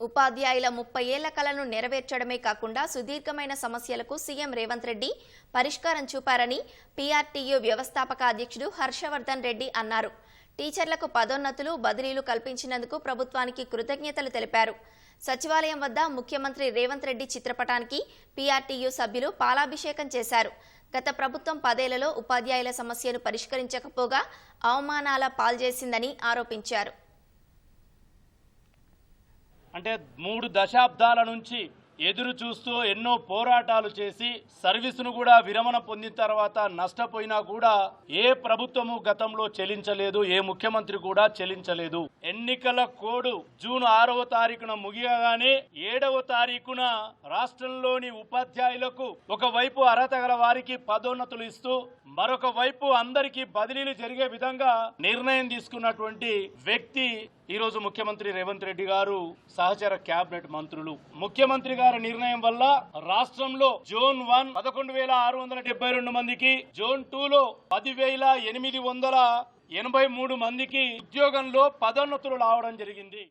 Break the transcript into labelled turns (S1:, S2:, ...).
S1: ఉపాధ్యాయుల ముప్పై ఏళ్ళ కలను నెరవేర్చడమే కాకుండా సుదీర్ఘమైన సమస్యలకు సీఎం రేవంత్ రెడ్డి పరిష్కారం చూపారని పీఆర్టీయూ వ్యవస్థాపక అధ్యక్షుడు హర్షవర్ధన్ రెడ్డి అన్నారు. టీచర్లకు పదోన్నతులు బదిలీలు కల్పించినందుకు ప్రభుత్వానికి కృతజ్ఞతలు తెలిపారు. సచివాలయం వద్ద ముఖ్యమంత్రి రేవంత్ రెడ్డి చిత్రపటానికి పీఆర్టీయూ సభ్యులు పాలాభిషేకం చేశారు. గత ప్రభుత్వం పదేళ్ళలో ఉపాధ్యాయుల సమస్యను పరిష్కరించకపోగా అవమానాల పాల్చేసిందని ఆరోపించారు.
S2: అంటే మూడు దశాబ్దాల నుంచి ఎదురు చూస్తూ ఎన్నో పోరాటాలు చేసి సర్వీసును కూడా విరమణ పొందిన తర్వాత నష్టపోయినా కూడా ఏ ప్రభుత్వము గతంలో చెలించలేదు ఏ ముఖ్యమంత్రి కూడా చెలించలేదు ఎన్నికల కోడ్ జూన్ ఆరవ తారీఖున ముగియగానే ఏడవ తారీఖున రాష్ట్రంలోని ఉపాధ్యాయులకు ఒకవైపు అర్హత గల వారికి పదోన్నతులు ఇస్తూ మరొక వైపు అందరికీ బదిలీలు జరిగే విధంగా నిర్ణయం తీసుకున్నటువంటి వ్యక్తి ఈ రోజు ముఖ్యమంత్రి రేవంత్ రెడ్డి గారు సహచర కేబినెట్ మంత్రులు. ముఖ్యమంత్రి గారి నిర్ణయం వల్ల రాష్ట్రంలో జోన్ వన్ పదకొండు వేల ఆరు వందల డెబ్బై రెండు మందికి జోన్ టూ లో పది వేల ఎనిమిది వందల ఎనభై మూడు మందికి ఉద్యోగంలో పదోన్నతులు రావడం జరిగింది.